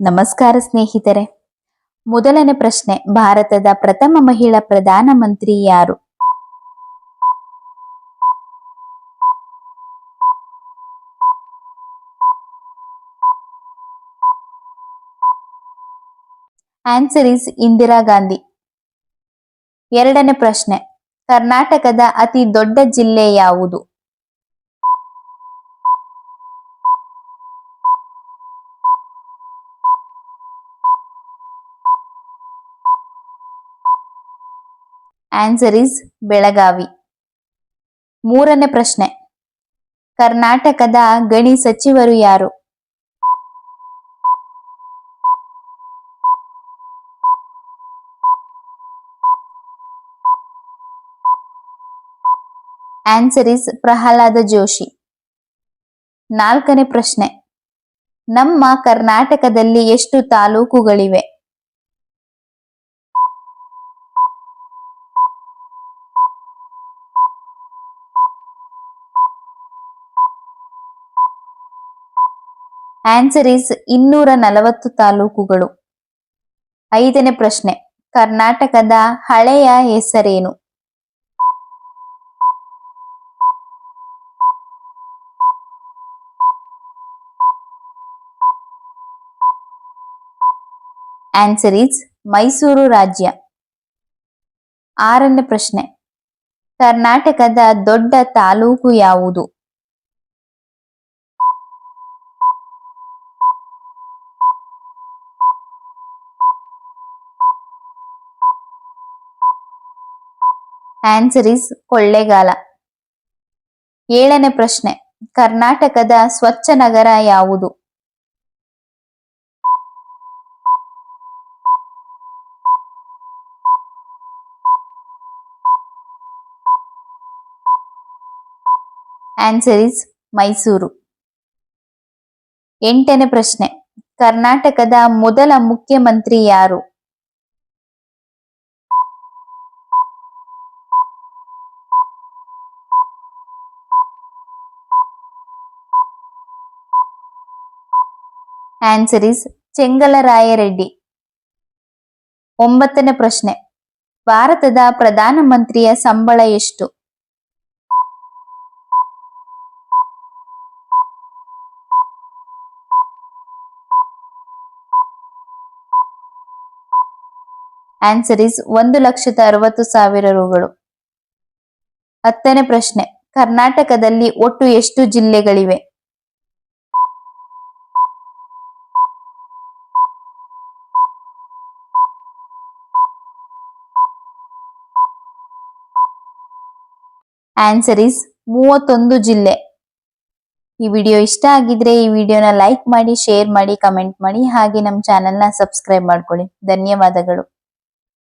ನಮಸ್ಕಾರ ಸ್ನೇಹಿತರೆ. ಮೊದಲನೇ ಪ್ರಶ್ನೆ, ಭಾರತದ ಪ್ರಥಮ ಮಹಿಳಾ ಪ್ರಧಾನಮಂತ್ರಿ ಯಾರು? Answer is Indira Gandhi. ಎರಡನೇ ಪ್ರಶ್ನೆ, ಕರ್ನಾಟಕದ ಅತಿ ದೊಡ್ಡ ಜಿಲ್ಲೆ ಯಾವುದು? Answer is Belagavi. ಮೂರನೇ ಪ್ರಶ್ನೆ. ಕರ್ನಾಟಕದ ಗಣಿ ಸಚಿವರು ಯಾರು? Answer is Prahlad Joshi. ನಾಲ್ಕನೇ ಪ್ರಶ್ನೆ. ನಮ್ಮ ಕರ್ನಾಟಕದಲ್ಲಿ ಎಷ್ಟು ತಾಲೂಕುಗಳಿವೆ? ಆನ್ಸರ್ ಇಸ್ ಇನ್ನೂರ ನಲವತ್ತು ತಾಲೂಕುಗಳು. ಐದನೇ ಪ್ರಶ್ನೆ, ಕರ್ನಾಟಕದ ಹಳೆಯ ಹೆಸರೇನು? ಆನ್ಸರ್ ಇಸ್ ಮೈಸೂರು ರಾಜ್ಯ. ಆರನೇ ಪ್ರಶ್ನೆ, ಕರ್ನಾಟಕದ ದೊಡ್ಡ ತಾಲೂಕು ಯಾವುದು? Answer is Kollegal. ಏಳನೇ ಪ್ರಶ್ನೆ. ಕರ್ನಾಟಕದ ಸ್ವಚ್ಛ ನಗರ ಯಾವುದು? Answer is Mysuru. ಎಂಟನೇ ಪ್ರಶ್ನೆ. ಕರ್ನಾಟಕದ ಮೊದಲ ಮುಖ್ಯಮಂತ್ರಿ ಯಾರು? Answer is Chengalaraya Reddy. ಒಂಬತ್ತನೇ ಪ್ರಶ್ನೆ. ಭಾರತದ ಪ್ರಧಾನಮಂತ್ರಿಯ ಸಂಬಳ ಎಷ್ಟು? ಆನ್ಸರ್ ಇಸ್ ಒಂದು ಲಕ್ಷದ ಅರವತ್ತು ಸಾವಿರ ರುಗಳು. ಹತ್ತನೇ ಪ್ರಶ್ನೆ. ಕರ್ನಾಟಕದಲ್ಲಿ ಒಟ್ಟು ಎಷ್ಟು ಜಿಲ್ಲೆಗಳಿವೆ? ಆನ್ಸರ್ ಇಸ್ ಮೂವತ್ತೊಂದು ಜಿಲ್ಲೆ. ಈ ವಿಡಿಯೋ ಇಷ್ಟ ಆಗಿದ್ರೆ ಈ ವಿಡಿಯೋನ ಲೈಕ್ ಮಾಡಿ ಶೇರ್ ಮಾಡಿ ಕಮೆಂಟ್ ಮಾಡಿ, ಹಾಗೆ ನಮ್ಮ ಚಾನೆಲ್ನ ಸಬ್ಸ್ಕ್ರೈಬ್ ಮಾಡ್ಕೊಳ್ಳಿ. ಧನ್ಯವಾದಗಳು.